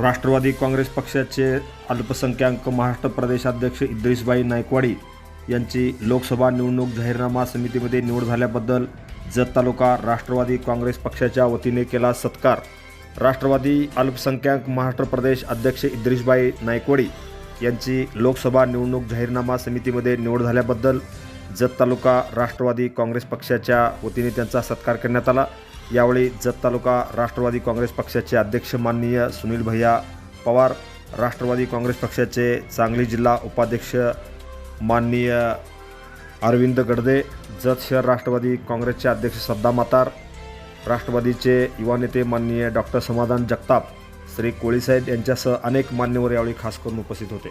राष्ट्रवादी काँग्रेस पक्षाचे अल्पसंख्याक महाराष्ट्र प्रदेशाध्यक्ष इद्रिसबाई नायकवाडी यांची लोकसभा निवडणूक जाहीरनामा समितीमध्ये निवड झाल्याबद्दल जत तालुका राष्ट्रवादी काँग्रेस पक्षाच्या वतीने केला सत्कार. राष्ट्रवादी अल्पसंख्याक महाराष्ट्र प्रदेश अध्यक्ष इद्रिसबाई नायकवाडी यांची लोकसभा निवडणूक जाहीरनामा समितीमध्ये निवड झाल्याबद्दल जत तालुका राष्ट्रवादी काँग्रेस पक्षाच्या वतीने त्यांचा सत्कार करण्यात आला. यावेळी जत तालुका राष्ट्रवादी काँग्रेस पक्षाचे अध्यक्ष माननीय सुनील भैया पवार राष्ट्रवादी काँग्रेस पक्षाचे सांगली जिल्हा उपाध्यक्ष माननीय अरविंद गडदे जत शहर राष्ट्रवादी काँग्रेसचे अध्यक्ष सद्दा मातार राष्ट्रवादीचे युवा नेते माननीय डॉक्टर समाधान जगताप श्री कोळीसाहेब यांच्यासह अनेक मान्यवर यावेळी खास करून उपस्थित होते.